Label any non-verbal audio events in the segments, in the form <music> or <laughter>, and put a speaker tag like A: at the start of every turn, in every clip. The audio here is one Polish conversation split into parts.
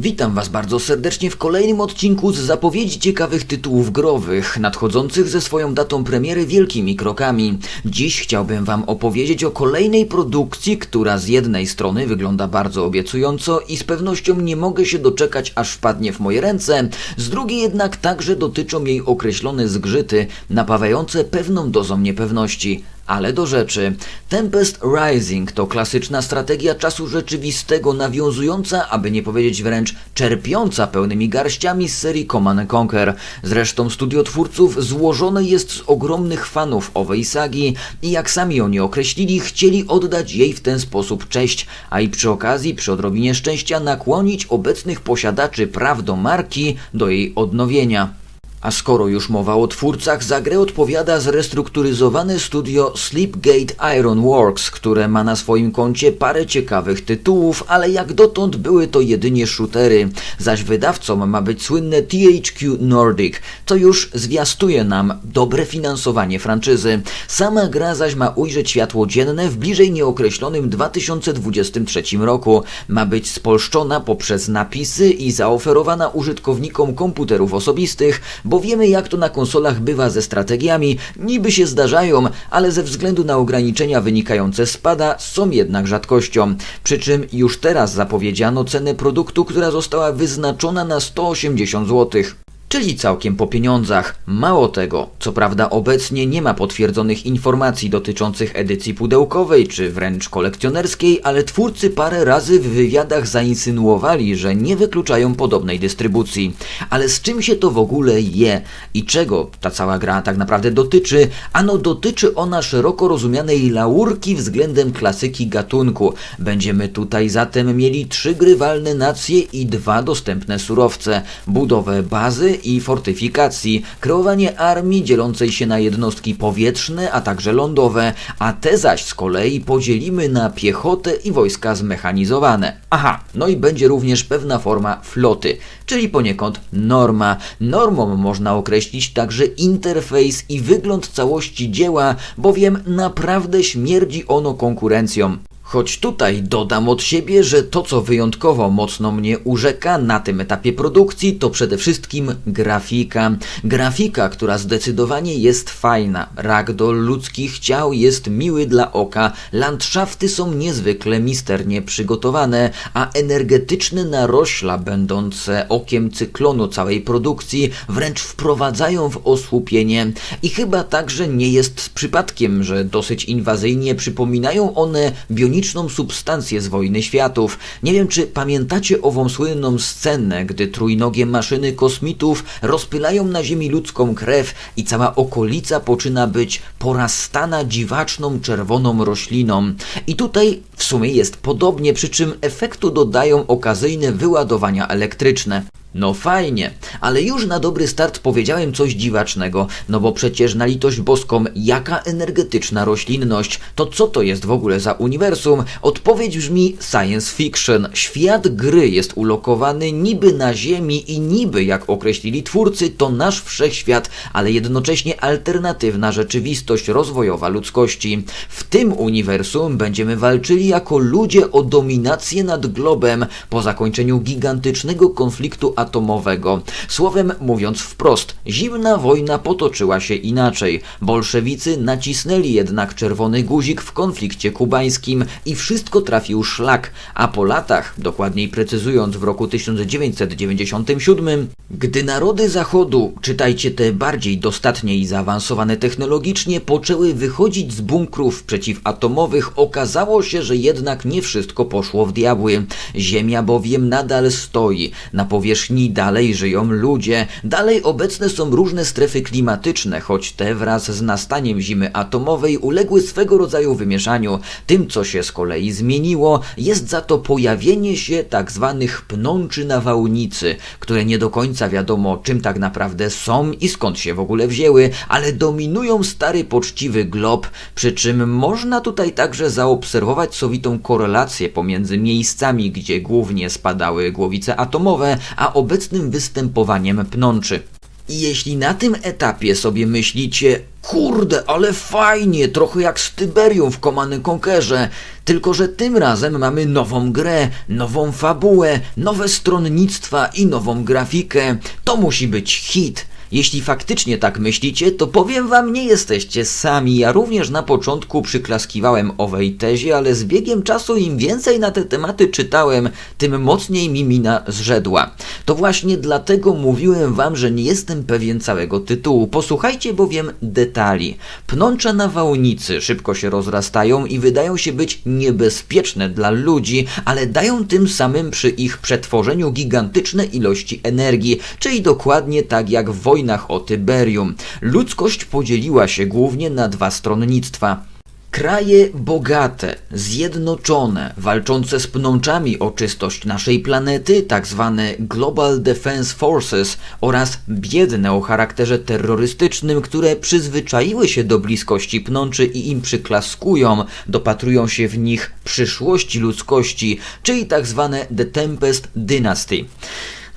A: Witam Was bardzo serdecznie w kolejnym odcinku z zapowiedzi ciekawych tytułów growych, nadchodzących ze swoją datą premiery wielkimi krokami. Dziś chciałbym Wam opowiedzieć o kolejnej produkcji, która z jednej strony wygląda bardzo obiecująco i z pewnością nie mogę się doczekać, aż wpadnie w moje ręce, z drugiej jednak także dotyczą jej określone zgrzyty, napawiające pewną dozą niepewności. Ale do rzeczy. Tempest Rising to klasyczna strategia czasu rzeczywistego, nawiązująca, aby nie powiedzieć wręcz czerpiąca pełnymi garściami z serii Command Conquer. Zresztą studio twórców złożone jest z ogromnych fanów owej sagi i jak sami oni określili, chcieli oddać jej w ten sposób cześć, a i przy okazji, przy odrobinie szczęścia, nakłonić obecnych posiadaczy praw do marki do jej odnowienia. A skoro już mowa o twórcach, za grę odpowiada zrestrukturyzowane studio Sleepgate Iron Works, które ma na swoim koncie parę ciekawych tytułów, ale jak dotąd były to jedynie shootery, zaś wydawcą ma być słynne THQ Nordic, co już zwiastuje nam dobre finansowanie franczyzy. Sama gra zaś ma ujrzeć światło dzienne w bliżej nieokreślonym 2023 roku. Ma być spolszczona poprzez napisy i zaoferowana użytkownikom komputerów osobistych, bo wiemy jak to na konsolach bywa ze strategiami, niby się zdarzają, ale ze względu na ograniczenia wynikające z pada są jednak rzadkością. Przy czym już teraz zapowiedziano cenę produktu, która została wyznaczona na 180 zł. Czyli całkiem po pieniądzach. Mało tego, co prawda obecnie nie ma potwierdzonych informacji dotyczących edycji pudełkowej czy wręcz kolekcjonerskiej, ale twórcy parę razy w wywiadach zainsynuowali, że nie wykluczają podobnej dystrybucji. Ale z czym się to w ogóle je i czego ta cała gra tak naprawdę dotyczy? Ano dotyczy ona szeroko rozumianej laurki względem klasyki gatunku. Będziemy tutaj zatem mieli trzy grywalne nacje i dwa dostępne surowce. Budowę bazy i fortyfikacji, kreowanie armii dzielącej się na jednostki powietrzne, a także lądowe, a te zaś z kolei podzielimy na piechotę i wojska zmechanizowane. Aha, no i będzie również pewna forma floty, czyli poniekąd norma. Normą można określić także interfejs i wygląd całości dzieła, bowiem naprawdę śmierdzi ono konkurencją. Choć tutaj dodam od siebie, że to co wyjątkowo mocno mnie urzeka na tym etapie produkcji to przede wszystkim grafika. Grafika, która zdecydowanie jest fajna. Ragdoll ludzkich ciał jest miły dla oka, landszafty są niezwykle misternie przygotowane, a energetyczne narośla będące okiem cyklonu całej produkcji wręcz wprowadzają w osłupienie. I chyba także nie jest przypadkiem, że dosyć inwazyjnie przypominają one bioniczne ikoniczną substancję z Wojny Światów. Nie wiem, czy pamiętacie ową słynną scenę, gdy trójnogie maszyny kosmitów rozpylają na Ziemi ludzką krew i cała okolica poczyna być porastana dziwaczną czerwoną rośliną. I tutaj w sumie jest podobnie, przy czym efektu dodają okazyjne wyładowania elektryczne. No fajnie, ale już na dobry start powiedziałem coś dziwacznego, no bo przecież na litość boską, jaka energetyczna roślinność, to co to jest w ogóle za uniwersum? Odpowiedź brzmi science fiction. Świat gry jest ulokowany niby na Ziemi i niby, jak określili twórcy, to nasz wszechświat, ale jednocześnie alternatywna rzeczywistość rozwojowa ludzkości. W tym uniwersum będziemy walczyli jako ludzie o dominację nad globem po zakończeniu gigantycznego konfliktu atomowego. Słowem mówiąc wprost, zimna wojna potoczyła się inaczej. Bolszewicy nacisnęli jednak czerwony guzik w konflikcie kubańskim i wszystko trafił szlak, a po latach, dokładniej precyzując w roku 1997, gdy narody Zachodu, czytajcie te bardziej dostatnie i zaawansowane technologicznie, poczęły wychodzić z bunkrów przeciwatomowych, okazało się, że jednak nie wszystko poszło w diabły. Ziemia bowiem nadal stoi. Na powierzchni dalej żyją ludzie, dalej obecne są różne strefy klimatyczne, choć te wraz z nastaniem zimy atomowej uległy swego rodzaju wymieszaniu. Tym, co się z kolei zmieniło, jest za to pojawienie się tak zwanych pnączy nawałnicy, które nie do końca wiadomo, czym tak naprawdę są i skąd się w ogóle wzięły, ale dominują stary poczciwy glob, przy czym można tutaj także zaobserwować sowitą korelację pomiędzy miejscami, gdzie głównie spadały głowice atomowe, a obecnym występowaniem pnączy. I jeśli na tym etapie sobie myślicie, kurde, ale fajnie, trochę jak z Tyberium w Command Conquerze, tylko że tym razem mamy nową grę, nową fabułę, nowe stronnictwa i nową grafikę, to musi być hit. Jeśli faktycznie tak myślicie, to powiem wam, nie jesteście sami. Ja również na początku przyklaskiwałem owej tezie, ale z biegiem czasu im więcej na te tematy czytałem, tym mocniej mi mina zrzedła. To właśnie dlatego mówiłem wam, że nie jestem pewien całego tytułu. Posłuchajcie bowiem detali. Pnącze nawałnicy szybko się rozrastają i wydają się być niebezpieczne dla ludzi, ale dają tym samym przy ich przetworzeniu gigantyczne ilości energii, czyli dokładnie tak jak w wojnach o Tyberium. Ludzkość podzieliła się głównie na dwa stronnictwa. Kraje bogate, zjednoczone, walczące z pnączami o czystość naszej planety, tak zwane Global Defense Forces oraz biedne o charakterze terrorystycznym, które przyzwyczaiły się do bliskości pnączy i im przyklaskują, dopatrują się w nich przyszłości ludzkości, czyli tak zwane The Tempest Dynasty.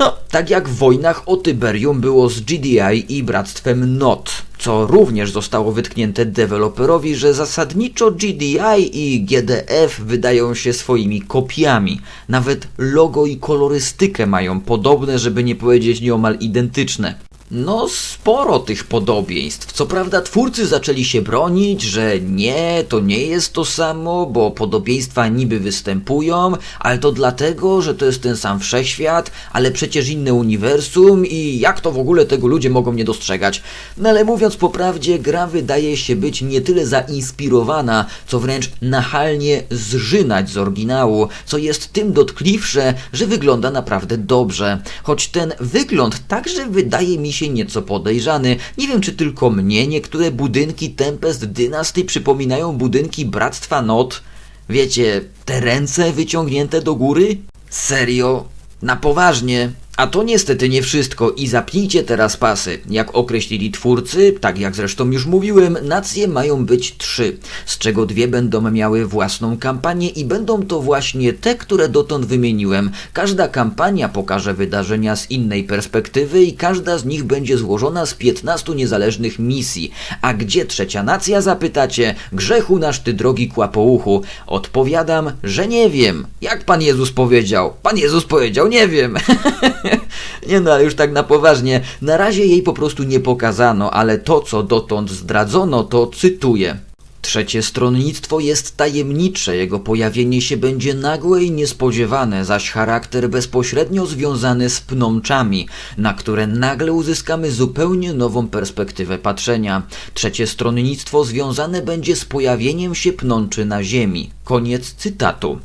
A: No, tak jak w wojnach o Tyberium było z GDI i bractwem NOT, co również zostało wytknięte deweloperowi, że zasadniczo GDI i GDF wydają się swoimi kopiami. Nawet logo i kolorystykę mają podobne, żeby nie powiedzieć nieomal identyczne. No, sporo tych podobieństw. Co prawda, twórcy zaczęli się bronić, że nie, to nie jest to samo, bo podobieństwa niby występują, ale to dlatego, że to jest ten sam wszechświat, ale przecież inne uniwersum i jak to w ogóle tego ludzie mogą nie dostrzegać. No ale mówiąc po prawdzie, gra wydaje się być nie tyle zainspirowana, co wręcz nachalnie zżynać z oryginału, co jest tym dotkliwsze, że wygląda naprawdę dobrze. Choć ten wygląd także wydaje mi się nieco podejrzany. Nie wiem, czy tylko mnie niektóre budynki Tempest Dynasty przypominają budynki Bractwa Not. Wiecie, te ręce wyciągnięte do góry? Serio? Na poważnie? A to niestety nie wszystko i zapnijcie teraz pasy. Jak określili twórcy, tak jak zresztą już mówiłem, nacje mają być trzy, z czego dwie będą miały własną kampanię i będą to właśnie te, które dotąd wymieniłem. Każda kampania pokaże wydarzenia z innej perspektywy i każda z nich będzie złożona z 15 niezależnych misji. A gdzie trzecia nacja zapytacie? Grzechu nasz ty drogi kłapouchu. Odpowiadam, że nie wiem. Jak Pan Jezus powiedział? Pan Jezus powiedział, nie wiem. <laughs> <laughs> nie no, ale już tak na poważnie. Na razie jej po prostu nie pokazano, ale to, co dotąd zdradzono, to cytuję. Trzecie stronnictwo jest tajemnicze, jego pojawienie się będzie nagłe i niespodziewane, zaś charakter bezpośrednio związany z pnączami, na które nagle uzyskamy zupełnie nową perspektywę patrzenia. Trzecie stronnictwo związane będzie z pojawieniem się pnączy na Ziemi. Koniec cytatu.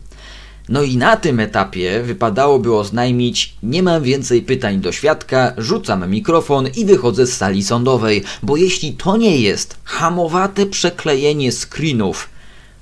A: No i na tym etapie wypadałoby oznajmić, nie mam więcej pytań do świadka, rzucam mikrofon i wychodzę z sali sądowej, bo jeśli to nie jest hamowate przeklejenie screenów,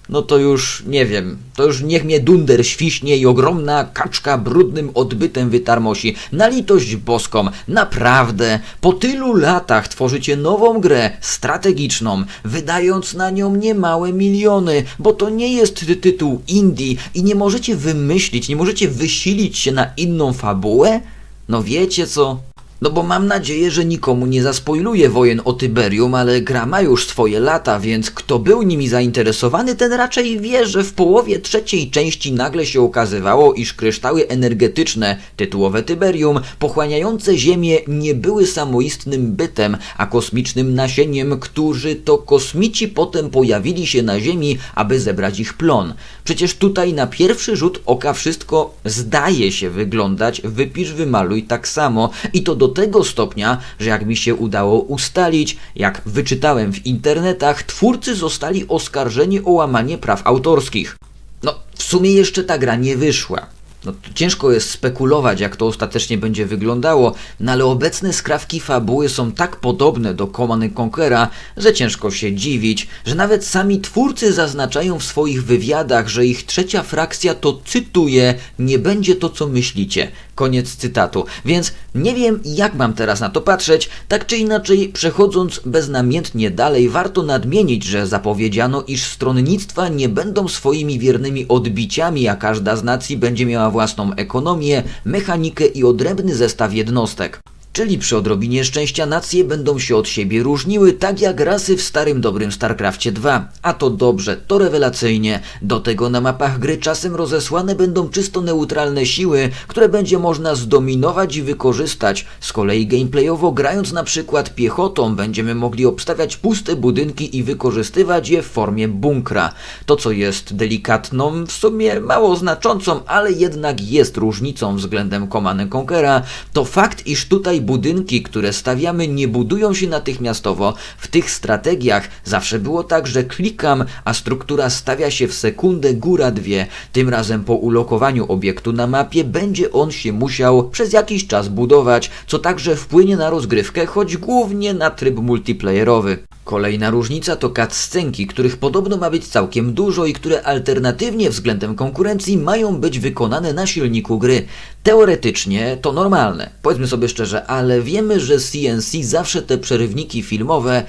A: no to już nie wiem, to już niech mnie dunder świśnie i ogromna kaczka brudnym odbytem wytarmosi. Na litość boską, naprawdę, po tylu latach tworzycie nową grę strategiczną, wydając na nią niemałe miliony, bo to nie jest ty tytuł indie i nie możecie wymyślić, nie możecie wysilić się na inną fabułę? No wiecie co? No bo mam nadzieję, że nikomu nie zaspoiluje wojen o Tyberium, ale gra ma już swoje lata, więc kto był nimi zainteresowany, ten raczej wie, że w połowie trzeciej części nagle się okazywało, iż kryształy energetyczne, tytułowe Tyberium, pochłaniające Ziemię nie były samoistnym bytem, a kosmicznym nasieniem, którzy to kosmici potem pojawili się na Ziemi, aby zebrać ich plon. Przecież tutaj na pierwszy rzut oka wszystko zdaje się wyglądać, wypisz, wymaluj tak samo i to do tego stopnia, że jak mi się udało ustalić, jak wyczytałem w internetach, twórcy zostali oskarżeni o łamanie praw autorskich. No, w sumie jeszcze ta gra nie wyszła. No, ciężko jest spekulować, jak to ostatecznie będzie wyglądało, no ale obecne skrawki fabuły są tak podobne do Command Conquera, że ciężko się dziwić, że nawet sami twórcy zaznaczają w swoich wywiadach, że ich trzecia frakcja to, cytuję, nie będzie to, co myślicie. Koniec cytatu. Więc nie wiem, jak mam teraz na to patrzeć. Tak czy inaczej, przechodząc beznamiętnie dalej, warto nadmienić, że zapowiedziano, iż stronnictwa nie będą swoimi wiernymi odbiciami, a każda z nacji będzie miała własną ekonomię, mechanikę i odrębny zestaw jednostek. Czyli przy odrobinie szczęścia nacje będą się od siebie różniły, tak jak rasy w starym dobrym StarCraftie 2. A to dobrze, to rewelacyjnie. Do tego na mapach gry czasem rozesłane będą czysto neutralne siły, które będzie można zdominować i wykorzystać. Z kolei gameplayowo grając na przykład piechotą będziemy mogli obstawiać puste budynki i wykorzystywać je w formie bunkra. To co jest delikatną, w sumie mało znaczącą, ale jednak jest różnicą względem Command Conquera, to fakt, iż tutaj budynki, które stawiamy, nie budują się natychmiastowo. W tych strategiach zawsze było tak, że klikam, a struktura stawia się w sekundę, góra dwie. Tym razem po ulokowaniu obiektu na mapie będzie on się musiał przez jakiś czas budować, co także wpłynie na rozgrywkę, choć głównie na tryb multiplayerowy. Kolejna różnica to cutscenki, których podobno ma być całkiem dużo i które alternatywnie względem konkurencji mają być wykonane na silniku gry. Teoretycznie to normalne, powiedzmy sobie szczerze, ale wiemy, że CNC zawsze te przerywniki filmowe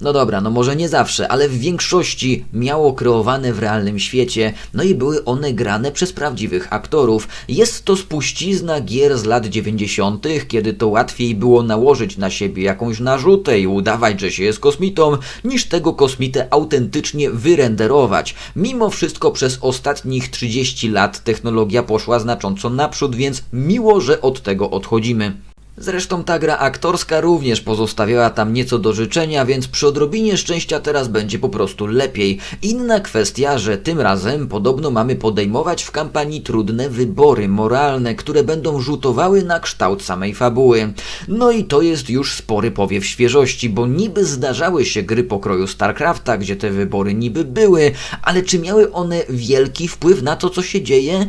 A: no dobra, no może nie zawsze, ale w większości miało kreowane w realnym świecie, no i były one grane przez prawdziwych aktorów. Jest to spuścizna gier z lat 90., kiedy to łatwiej było nałożyć na siebie jakąś narzutę i udawać, że się jest kosmitą, niż tego kosmitę autentycznie wyrenderować. Mimo wszystko przez ostatnich 30 lat technologia poszła znacząco naprzód, więc miło, że od tego odchodzimy. Zresztą ta gra aktorska również pozostawiała tam nieco do życzenia, więc przy odrobinie szczęścia teraz będzie po prostu lepiej. Inna kwestia, że tym razem podobno mamy podejmować w kampanii trudne wybory moralne, które będą rzutowały na kształt samej fabuły. No i to jest już spory powiew świeżości, bo niby zdarzały się gry pokroju StarCrafta, gdzie te wybory niby były, ale czy miały one wielki wpływ na to, co się dzieje?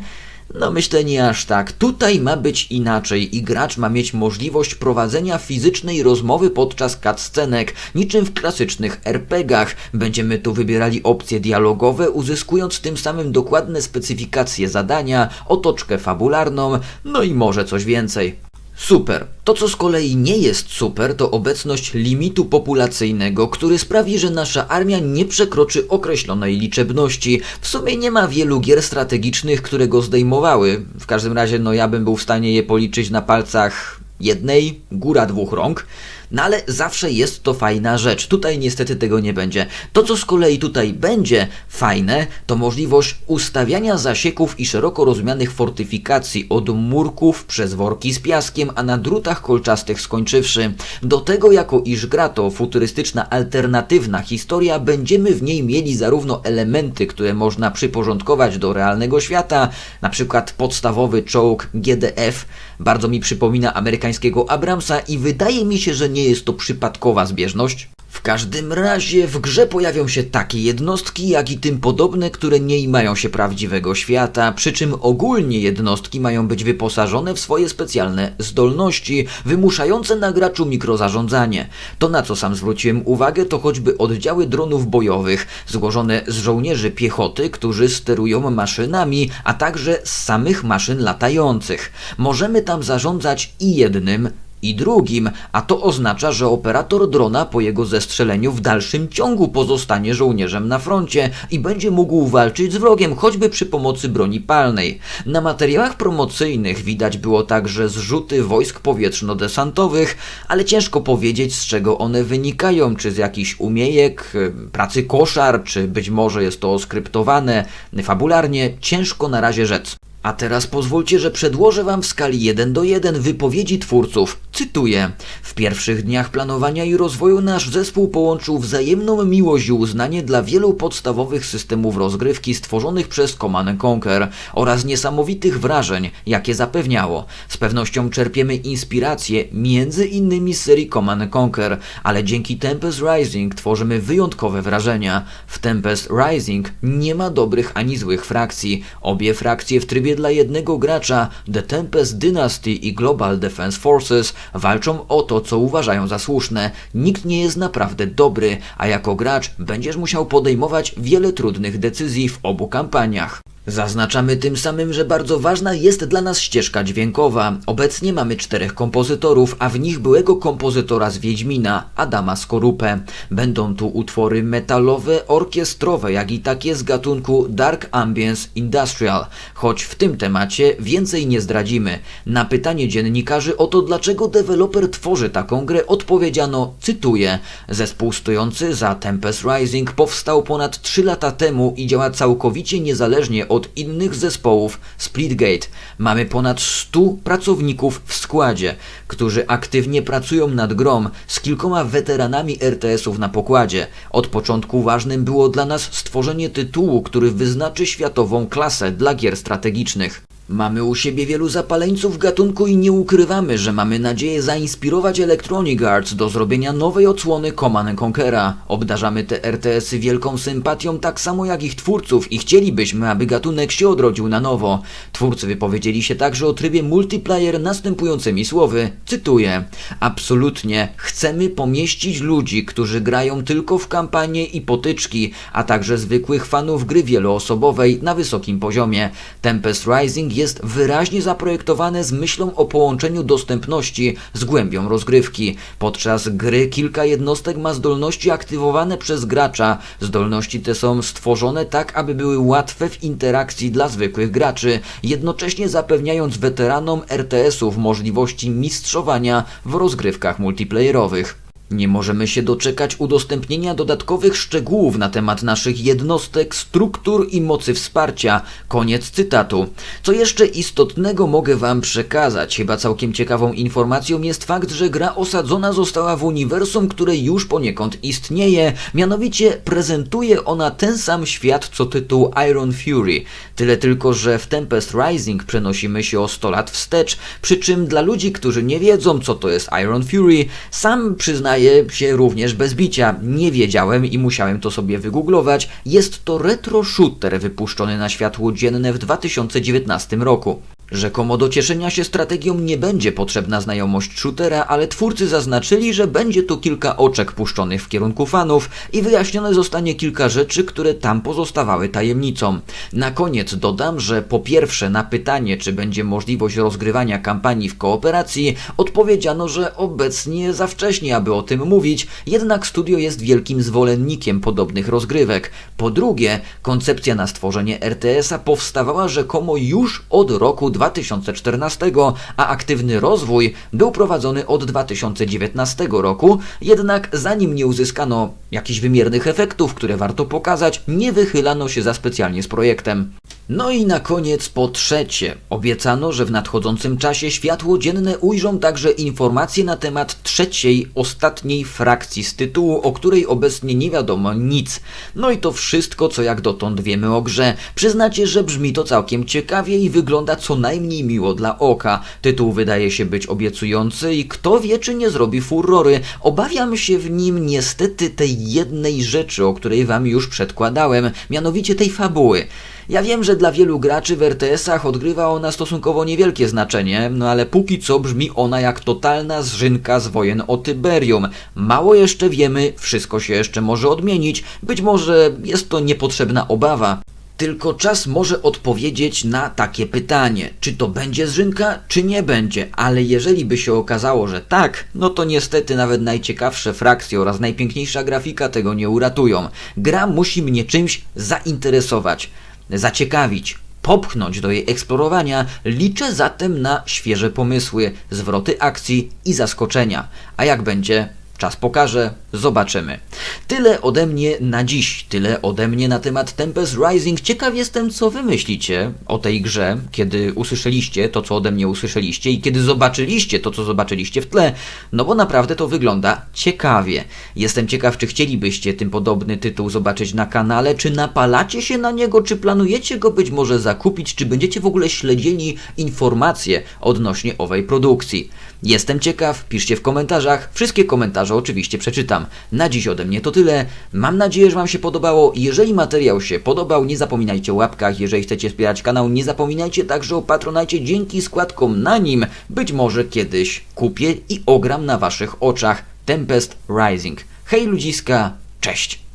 A: No myślę nie aż tak. Tutaj ma być inaczej i gracz ma mieć możliwość prowadzenia fizycznej rozmowy podczas cutscenek, niczym w klasycznych RPGach. Będziemy tu wybierali opcje dialogowe, uzyskując tym samym dokładne specyfikacje zadania, otoczkę fabularną, no i może coś więcej. Super. To, co z kolei nie jest super, to obecność limitu populacyjnego, który sprawi, że nasza armia nie przekroczy określonej liczebności. W sumie nie ma wielu gier strategicznych, które go zdejmowały. W każdym razie, no ja bym był w stanie je policzyć na palcach jednej, góra dwóch rąk. No ale zawsze jest to fajna rzecz. Tutaj niestety tego nie będzie. To, co z kolei tutaj będzie fajne, to możliwość ustawiania zasieków i szeroko rozumianych fortyfikacji od murków przez worki z piaskiem, a na drutach kolczastych skończywszy. Do tego, jako iż gra to futurystyczna, alternatywna historia, będziemy w niej mieli zarówno elementy, które można przyporządkować do realnego świata, na przykład podstawowy czołg GDF, bardzo mi przypomina amerykańskiego Abramsa i wydaje mi się, że nie jest to przypadkowa zbieżność. W każdym razie w grze pojawią się takie jednostki, jak i tym podobne, które nie mają się prawdziwego świata, przy czym ogólnie jednostki mają być wyposażone w swoje specjalne zdolności, wymuszające na graczu mikrozarządzanie. To na co sam zwróciłem uwagę, to choćby oddziały dronów bojowych, złożone z żołnierzy piechoty, którzy sterują maszynami, a także z samych maszyn latających. Możemy tam zarządzać i jednym, i drugim, a to oznacza, że operator drona po jego zestrzeleniu w dalszym ciągu pozostanie żołnierzem na froncie i będzie mógł walczyć z wrogiem, choćby przy pomocy broni palnej. Na materiałach promocyjnych widać było także zrzuty wojsk powietrzno-desantowych, ale ciężko powiedzieć z czego one wynikają, czy z jakichś umiejek, pracy koszar, czy być może jest to skryptowane fabularnie, ciężko na razie rzec. A teraz pozwólcie, że przedłożę Wam w skali 1 do 1 wypowiedzi twórców. Cytuję: W pierwszych dniach planowania i rozwoju nasz zespół połączył wzajemną miłość i uznanie dla wielu podstawowych systemów rozgrywki stworzonych przez Command Conquer oraz niesamowitych wrażeń, jakie zapewniało. Z pewnością czerpiemy inspirację między innymi z serii Command Conquer, ale dzięki Tempest Rising tworzymy wyjątkowe wrażenia. W Tempest Rising nie ma dobrych ani złych frakcji. Obie frakcje w trybie dla jednego gracza, The Tempest Dynasty i Global Defense Forces, walczą o to, co uważają za słuszne. Nikt nie jest naprawdę dobry, a jako gracz będziesz musiał podejmować wiele trudnych decyzji w obu kampaniach. Zaznaczamy tym samym, że bardzo ważna jest dla nas ścieżka dźwiękowa. Obecnie mamy czterech kompozytorów, a w nich byłego kompozytora z Wiedźmina, Adama Skorupę. Będą tu utwory metalowe, orkiestrowe, jak i takie z gatunku Dark Ambience Industrial, choć w tym temacie więcej nie zdradzimy. Na pytanie dziennikarzy o to, dlaczego deweloper tworzy taką grę, odpowiedziano, cytuję, zespół stojący za Tempest Rising powstał ponad 3 lata temu i działa całkowicie niezależnie od innych zespołów Splitgate. Mamy ponad 100 pracowników w składzie, którzy aktywnie pracują nad grą z kilkoma weteranami RTS-ów na pokładzie. Od początku ważnym było dla nas stworzenie tytułu, który wyznaczy światową klasę dla gier strategicznych. Mamy u siebie wielu zapaleńców gatunku i nie ukrywamy, że mamy nadzieję zainspirować Electronic Arts do zrobienia nowej odsłony Command Conquera. Obdarzamy te RTS-y wielką sympatią tak samo jak ich twórców i chcielibyśmy, aby gatunek się odrodził na nowo. Twórcy wypowiedzieli się także o trybie multiplayer następującymi słowy, cytuję Absolutnie, chcemy pomieścić ludzi, którzy grają tylko w kampanie i potyczki, a także zwykłych fanów gry wieloosobowej na wysokim poziomie. Tempest Rising jest wyraźnie zaprojektowane z myślą o połączeniu dostępności z głębią rozgrywki. Podczas gry kilka jednostek ma zdolności aktywowane przez gracza. Zdolności te są stworzone tak, aby były łatwe w interakcji dla zwykłych graczy, jednocześnie zapewniając weteranom RTS-ów możliwości mistrzowania w rozgrywkach multiplayerowych. Nie możemy się doczekać udostępnienia dodatkowych szczegółów na temat naszych jednostek, struktur i mocy wsparcia. Koniec cytatu. Co jeszcze istotnego mogę Wam przekazać? Chyba całkiem ciekawą informacją jest fakt, że gra osadzona została w uniwersum, które już poniekąd istnieje. Mianowicie prezentuje ona ten sam świat co tytuł Iron Fury. Tyle tylko, że w Tempest Rising przenosimy się o 100 lat wstecz, przy czym dla ludzi, którzy nie wiedzą co to jest Iron Fury, sam przyznaję się również bez bicia. Nie wiedziałem i musiałem to sobie wygooglować. Jest to retro shooter wypuszczony na światło dzienne w 2019 roku. Rzekomo do cieszenia się strategią nie będzie potrzebna znajomość shootera, ale twórcy zaznaczyli, że będzie tu kilka oczek puszczonych w kierunku fanów i wyjaśnione zostanie kilka rzeczy, które tam pozostawały tajemnicą. Na koniec dodam, że po pierwsze na pytanie, czy będzie możliwość rozgrywania kampanii w kooperacji, odpowiedziano, że obecnie za wcześnie, aby o tym mówić, jednak studio jest wielkim zwolennikiem podobnych rozgrywek. Po drugie, koncepcja na stworzenie RTS-a powstawała rzekomo już od roku 2014, a aktywny rozwój był prowadzony od 2019 roku, jednak zanim nie uzyskano jakichś wymiernych efektów, które warto pokazać, nie wychylano się za specjalnie z projektem. No i na koniec po trzecie, obiecano, że w nadchodzącym czasie światło dzienne ujrzą także informacje na temat trzeciej, ostatniej frakcji z tytułu, o której obecnie nie wiadomo nic. No i to wszystko, co jak dotąd wiemy o grze. Przyznacie, że brzmi to całkiem ciekawie i wygląda co najmniej miło dla oka. Tytuł wydaje się być obiecujący i kto wie, czy nie zrobi furory. Obawiam się w nim niestety tej jednej rzeczy, o której wam już przedkładałem, mianowicie tej fabuły. Ja wiem, że dla wielu graczy w RTS-ach odgrywa ona stosunkowo niewielkie znaczenie, no ale póki co brzmi ona jak totalna zrzynka z wojen o Tyberium. Mało jeszcze wiemy, wszystko się jeszcze może odmienić, być może jest to niepotrzebna obawa. Tylko czas może odpowiedzieć na takie pytanie, czy to będzie zrzynka, czy nie będzie, ale jeżeli by się okazało, że tak, no to niestety nawet najciekawsze frakcje oraz najpiękniejsza grafika tego nie uratują. Gra musi mnie czymś zainteresować zaciekawić, popchnąć do jej eksplorowania, liczę zatem na świeże pomysły, zwroty akcji i zaskoczenia. A jak będzie, czas pokaże, zobaczymy. Tyle ode mnie na dziś, tyle ode mnie na temat Tempest Rising. Ciekaw jestem, co wy myślicie o tej grze, kiedy usłyszeliście to, co ode mnie usłyszeliście i kiedy zobaczyliście to, co zobaczyliście w tle, no bo naprawdę to wygląda ciekawie. Jestem ciekaw, czy chcielibyście tym podobny tytuł zobaczyć na kanale, czy napalacie się na niego, czy planujecie go być może zakupić, czy będziecie w ogóle śledzili informacje odnośnie owej produkcji. Jestem ciekaw, piszcie w komentarzach, wszystkie komentarze oczywiście przeczytam. Na dziś ode mnie to tyle. Mam nadzieję, że Wam się podobało. Jeżeli materiał się podobał, nie zapominajcie o łapkach. Jeżeli chcecie wspierać kanał, nie zapominajcie także o Patronajcie. Dzięki składkom na nim być może kiedyś kupię i ogram na Waszych oczach Tempest Rising. Hej ludziska, cześć!